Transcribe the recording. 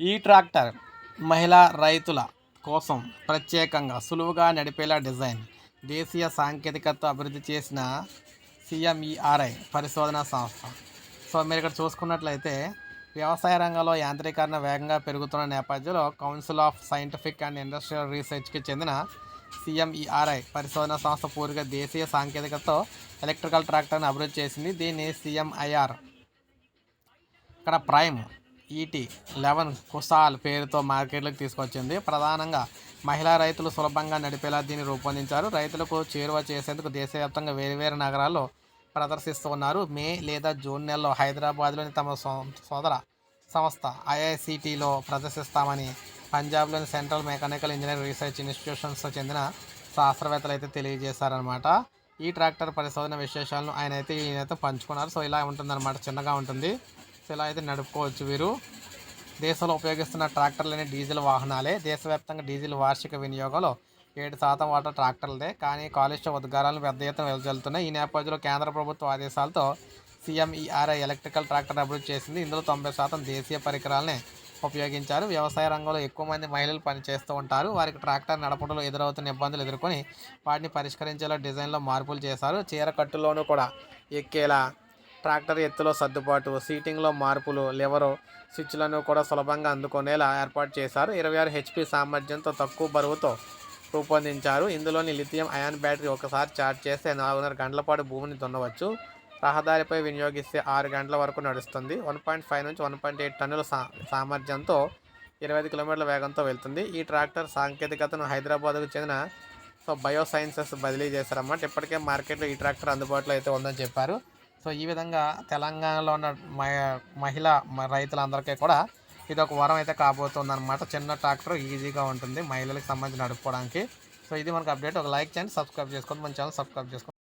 ఈ ట్రాక్టర్ మహిళా రైతుల కోసం ప్రత్యేకంగా సులువుగా నడిపేలా డిజైన్ దేశీయ సాంకేతికత అభివృద్ధి చేసిన సిఎంఈఆర్ఐ పరిశోధనా సంస్థ. సో మీరు ఇక్కడ చూసుకున్నట్లయితే వ్యవసాయ రంగంలో యాంత్రీకరణ వేగంగా పెరుగుతున్న నేపథ్యంలో council of scientific and industrial రీసెర్చ్కి చెందిన సిఎంఈఆర్ఐ పరిశోధనా సంస్థ పూర్తిగా దేశీయ సాంకేతికతతో ఎలక్ట్రికల్ ట్రాక్టర్ని అభివృద్ధి చేసింది. దీన్ని సిఎంఐఆర్. ఇక్కడ ప్రైమ్ ఈటీ లెవెన్ కుసాల్ పేరుతో మార్కెట్లోకి తీసుకొచ్చింది. ప్రధానంగా మహిళా రైతులు సులభంగా నడిపేలా దీన్ని రూపొందించారు. రైతులకు చేరువ చేసేందుకు దేశవ్యాప్తంగా వేరువేరు నగరాల్లో ప్రదర్శిస్తూ ఉన్నారు. మే లేదా జూన్ నెలలో హైదరాబాద్లోని తమ సో- సోదర సంస్థ ఐఐసిటిలో ప్రదర్శిస్తామని పంజాబ్లోని central mechanical engineering research institutions చెందిన శాస్త్రవేత్తలు అయితే తెలియజేశారనమాట ఈ ట్రాక్టర్ పరిశోధన విశేషాలను ఆయన అయితే ఈయనైతే పంచుకున్నారు. సో ఇలా ఉంటుందన్నమాట. చిన్నగా ఉంటుంది. సో ఇలా అయితే నడుపుకోవచ్చు వీరు? దేశంలో ఉపయోగిస్తున్న ట్రాక్టర్లనే డీజిల్ వాహనాలే. దేశవ్యాప్తంగా డీజిల్ వార్షిక వినియోగంలో ఏడు శాతం వాటా ట్రాక్టర్లదే. కానీ కాలుష్య ఉద్గారాలను పెద్ద ఎత్తున వెదజల్లుతున్నాయి ఈ నేపథ్యంలో కేంద్ర ప్రభుత్వ ఆదేశాలతో సీఎంఈఆర్ఐ ఎలక్ట్రికల్ ట్రాక్టర్ అభివృద్ధి చేసింది. ఇందులో తొంభై శాతం దేశీయ పరికరాలనే ఉపయోగించారు. వ్యవసాయ రంగంలో ఎక్కువ మంది మహిళలు పనిచేస్తూ ఉంటారు. వారికి ట్రాక్టర్ నడపడంలో ఎదురవుతున్న ఇబ్బందులు ఎదుర్కొని వాటిని పరిష్కరించేలా డిజైన్లో మార్పులు చేశారు. చీర కట్టులోనూ కూడా ఎక్కేలా ట్రాక్టర్ ఎత్తులో సర్దుబాటు సీటింగ్లో మార్పులు లివరు స్విచ్లను కూడా సులభంగా అందుకునేలా ఏర్పాటు చేశారు. ఇరవై ఆరు హెచ్పి సామర్థ్యంతో తక్కువ బరువుతో రూపొందించారు. ఇందులోని లిథియం అయాన్ బ్యాటరీ ఒకసారి ఛార్జ్ చేస్తే నాలుగున్నర గంటల పాటు భూమిని దున్నవచ్చు. రహదారిపై వినియోగిస్తే ఆరు గంటల వరకు నడుస్తుంది. వన్ పాయింట్ ఫైవ్ నుంచి వన్ పాయింట్ ఎయిట్ టన్నుల సా సామర్థ్యంతో ఇరవై ఐదు కిలోమీటర్ల వేగంతో వెళ్తుంది. ఈ ట్రాక్టర్ సాంకేతికతను హైదరాబాద్కు చెందిన సో బయో సైన్సెస్ బదిలీ చేశారన్నమాట. ఇప్పటికే మార్కెట్లో ఈ ట్రాక్టర్ అందుబాటులో అయితే ఉందని చెప్పారు. సో ఈ విధంగా తెలంగాణలో ఉన్న మహిళ రైతులందరికీ కూడా ఇది ఒక వరం అయితే కాబోతుంది అనమాట చిన్న ట్రాక్టర్ ఈజీగా ఉంటుంది మహిళలకు సంబంధించి నడుపుకోవడానికి. సో ఇది మనకు అప్డేట్. ఒక లైక్ చేయండి సబ్స్క్రైబ్ చేసుకోండి మన ఛానల్ సబ్స్క్రైబ్ చేసుకోండి.